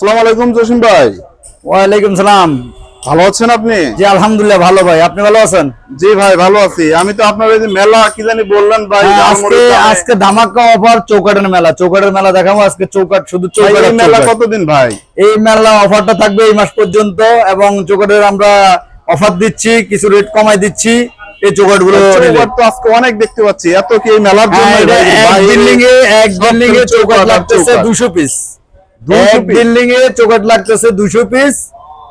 আসসালামু আলাইকুম জসিম ভাই। ওয়ালাইকুম সালাম। ভালো আছেন আপনি? জি আলহামদুলিল্লাহ ভালো ভাই। আপনি ভালো আছেন? জি ভাই ভালো আছি। আমি তো আপনার এই যে মেলা কি জানি বললেন ভাই হ্যাঁ, আজকে আজকে ধামাকা অফার চৌকাটের মেলা। চৌকাটের মেলা দেখাবো। আজকে চৌকাট শুধু চৌকাট মেলা কতদিন ভাই? এই মেলা অফারটা থাকবে এই মাস পর্যন্ত এবং চৌকাটের আমরা অফার দিচ্ছি কিছু রেট কমাই দিচ্ছি। এই চৌকাটগুলো আজকে অনেক দেখতে পাচ্ছি। এত কি এই মেলার জন্য হ্যাঁ, এক বিল্ডিং এ এক বিল্ডিং এ চৌকাট লাগতেছে দুশো পিস 200 এক? বিল্ডিং এ চৌকাট লাগতেছে দুশো পিস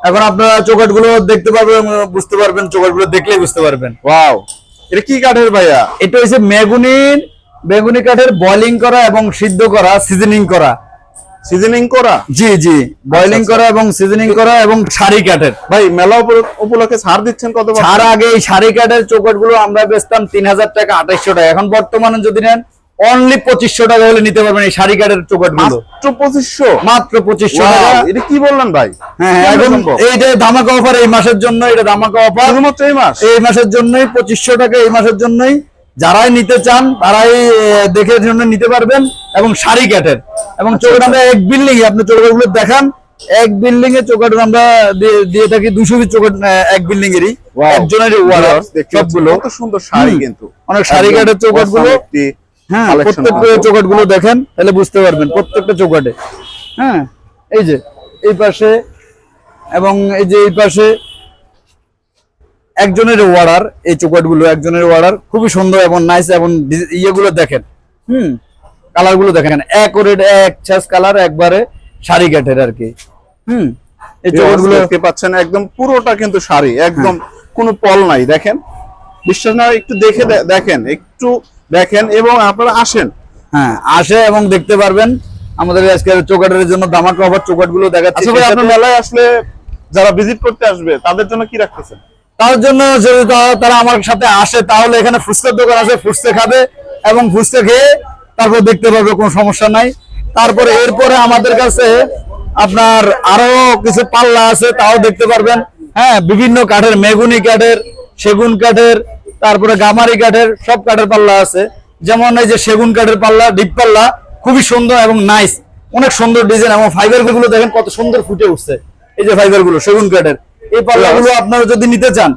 এখন আপনারা চৌকাটগুলো দেখতে পারবেন বুঝতে পারবেন চৌকাটগুলো দেখলেই বুঝতে পারবেন। ওয়াও। এটা কি কাঠের ভাইয়া? এটা হচ্ছে মেগুনির বেগুনি কাঠের বয়লিং করা এবং সিদ্ধ করা সিজনিং করা। সিজনিং করা? জি জি। বয়লিং আচ্ছা। করা এবং সিজনিং করা এবং শাড়ি কাঠের। ভাই মেলা উপলক্ষে ছাড় দিচ্ছেন কত? ছাড় আগে এই শাড়ি কাঠের চৌকটগুলো আমরা বেচতাম তিন হাজার টাকা আঠাইশশো টাকা। এখন বর্তমানে যদি নেন অনলি পঁচিশশো টাকা হলে নিতে পারবেন এই শাড়ি কাঠের চৌকটগুলো মাত্র পঁচিশশো? মাত্র পঁচিশশো টাকা। এটা কি বললেন ভাই? হ্যাঁ? এইটা ধামাকা অফার এই মাসের জন্য এটা ধামাকা অফার শুধুমাত্র এই মাস? এই মাসের জন্যই পঁচিশশো টাকা এই মাসের জন্যই। যারাই নিতে চান তারাই দেখে জন্য নিতে পারবেন। এবং শাড়ি কাঠের। এবং আচ্ছা, চোখটা আমরা এক বিল্ডিং এ আপনি চোখটা গুলো দেখান। এক বিল্ডিং এ চোখটা আমরা দিয়ে- থাকি দুশো পিস চোখট এক বিল্ডিং এরই। একজনের পাচ্ছেন সবগুলো। সুন্দর শাড়ি কিন্তু। অনেক শাড়ি একদম কাঠেরগুলো হ্যাঁ প্রত্যেকটা। চৌকাটগুলো দেখেন তাহলে বুঝতে পারবেন প্রত্যেকটা চৌকাটে হ্যাঁ এই যে এই পাশে এবং এই যে এই পাশে একজনের ওয়ার্ডার এই চৌকাটগুলো একজনের ওয়ার্ডার খুবই সুন্দর এবং নাইস এবং ইয়েগুলো দেখেন হুম কালারগুলো দেখেন। এক রেড এক ছাস কালার একবারে শাড়ি কাঠের আর কি হুম এই চৌকাটগুলো দেখতে পাচ্ছেন একদম পুরোটা কিন্তু শাড়ি একদম কোনো পল নাই দেখেন? বিশ্বাস না একটু দেখে দেখেন একটু দেখেন এবং আপনারা আসেন। হ্যাঁ আসে এবং দেখতে পারবেন আমাদের আজকে চৌকাটের জন্য দামাকা অফার চৌকাটগুলো দেখাচ্ছি। আচ্ছা আপনার মেলায় আসলে যারা ভিজিট করতে আসবে তাদের জন্য কি রাখতেছেন? তার জন্য যদি তারা আমার সাথে আসে তাহলে এখানে ফুচকার দোকান আছে ফুচকা খাবে এবং ফুচকা খেয়ে তারপর দেখতে পাবে কোনো সমস্যা নাই। তারপরে এরপরে আমাদের কাছে আপনার আরও কিছু পাল্লা আছে তাও দেখতে পারবেন। হ্যাঁ বিভিন্ন কাঠের মেগুনি কাঠের সেগুন কাঠের তারপরে গামারি কাঠের সব কাঠের পাল্লা আছে। যেমন এই যে সেগুন কাঠের পাল্লা ডিপ পাল্লা খুবই সুন্দর এবং নাইস অনেক সুন্দর ডিজাইন এবং ফাইবারগুলো দেখেন কত সুন্দর ফুটে উঠছে। এই যে ফাইবারগুলো সেগুন কাঠের। এই পাল্লাগুলো আপনারা যদি নিতে চান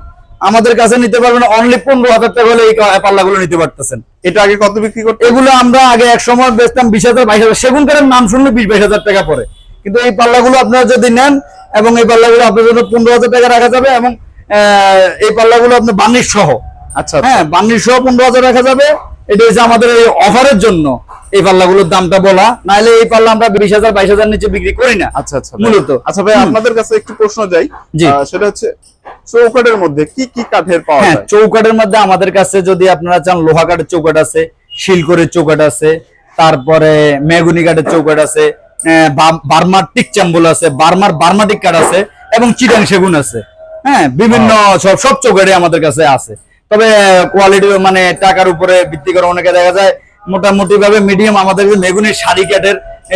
আমাদের কাছে নিতে পারবেন অনলি পনেরো হাজার টাকা হলে এই পাল্লাগুলো নিতে পারতেছেন। এটা আগে কত বিক্রি করতে এগুলো আমরা আগে এক সময় বেচতাম বিশ হাজার বাইশ হাজার। সেগুন কাঠের নাম শুনলে বিশ বাইশ হাজার টাকা পরে কিন্তু এই পাল্লাগুলো আপনারা যদি নেন এবং এই পাল্লাগুলো আপনার জন্য পনেরো হাজার টাকা রাখা যাবে এবং আহ, এই পাল্লাগুলো আপনার বার্নিশ সহ আচ্ছা আচ্ছা। হ্যাঁ পনেরো হাজার রাখা যাবে। এটা হচ্ছে আমাদের এই অফারের জন্য। এই পাল্লাগুলোর দামটা বলা। নাহলে এই পাল্লা আমরা বিশ হাজার বাইশ হাজার নিচে বিক্রি করি না আচ্ছা আচ্ছা মূলত। আচ্ছা ভাই আপনাদের কাছে একটু প্রশ্ন যাই। সেটা হচ্ছে চৌকাঠের মধ্যে কি কি কাঠের পাওয়া হ্যাঁ যায়? চৌকাটের মধ্যে আমাদের কাছে যদি আপনারা চান লোহা কাঠের চৌকাট আছে শিলকরের চৌকাট আছে তারপরে মেগুনি কাঠের চৌকাট আছে বার্মার টিক চাম্বুল আছে বার্মার বার্মাটিক কাঠ আছে এবং চিটাং সেগুন আছে। হ্যাঁ বিভিন্ন সব সব চৌকাটে আমাদের কাছে আছে। তবে কোয়ালিটি মানে টাকার উপরে ভিত্তি করে অনেকে দেখা যায় মোটামুটি ভাবে মিডিয়াম আমাদের যে মেগুনির শাড়ি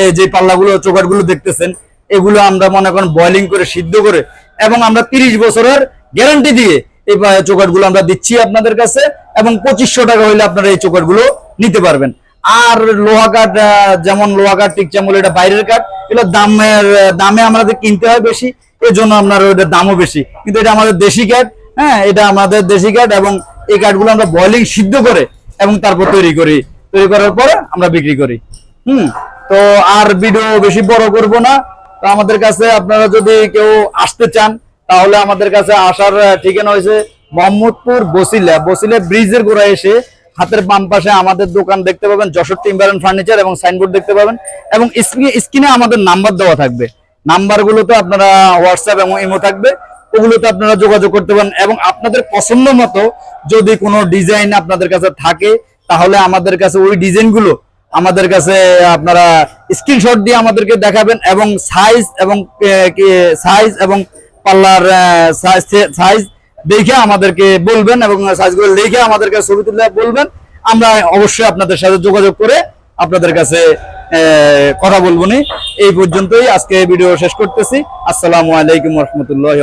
এই যে পাল্লাগুলো চৌকাটগুলো দেখতেছেন, এগুলো আমরা মনে করেন বয়লিং করে সিদ্ধ করে এবং আমরা তিরিশ বছরের গ্যারান্টি দিয়ে এই চৌকাটগুলো আমরা দিচ্ছি আপনাদের কাছে এবং পঁচিশশো টাকা হইলে আপনারা এই চৌকাটগুলো নিতে পারবেন। আর লোহা কাঠ যেমন লোহা কাঠ টিক চামল এটা বাইরের কাঠ, এগুলো দামের, দামে আমাদের কিনতে হয় বেশি এই জন্য আপনার ওইটার দামও বেশি। কিন্তু এটা আমাদের দেশি কাঠ হ্যাঁ এটা আমাদের দেশি কাঠ এবং এই কাঠগুলো আমরা বয়লিং সিদ্ধ করে এবং তারপর তৈরি করি। তৈরি করার পরে আমরা বিক্রি করি। হুম, তো আর ভিডিও বেশি বড় করব না। তো আমাদের কাছে আপনারা যদি কেউ আসতে চান, তাহলে আমাদের কাছে আসার ঠিকানা হয়েছে মোহাম্মদপুর বসিলা। বসিলা ব্রিজের গোড়া এসে হাতের বাম পাশে আমাদের দোকান দেখতে পাবেন, যশোর টিম্বার এন্ড ফার্নিচার এবং সাইনবোর্ড দেখতে পাবেন এবং স্ক্রিনে আমাদের নাম্বার দেওয়া থাকবে। নাম্বারগুলোতে আপনারা হোয়াটসঅ্যাপ এবং ইমো থাকবে। ওগুলোতে আপনারা যোগাযোগ করতে পারেন এবং আপনাদের পছন্দ মতো যদি কোনো ডিজাইন আপনাদের কাছে থাকে, তাহলে আমাদের কাছে ওই ডিজাইনগুলো আমাদের কাছে আপনারা স্ক্রিনশট দিয়ে আমাদেরকে দেখাবেন এবং সাইজ এবং সাইজ এবং পাল্লার সাইজ দেখে আমাদেরকে বলবেন এবং সাইজগুলো লিখে আমাদের কাছে ছবি তুলে বলবেন। আমরা অবশ্যই আপনাদের সাথে যোগাযোগ করে আপনাদের কাছে কথা বলব এই পর্যন্তই আজকে ভিডিও শেষ করতেছি। আসসালামু আলাইকুম রহমতুল্লাহ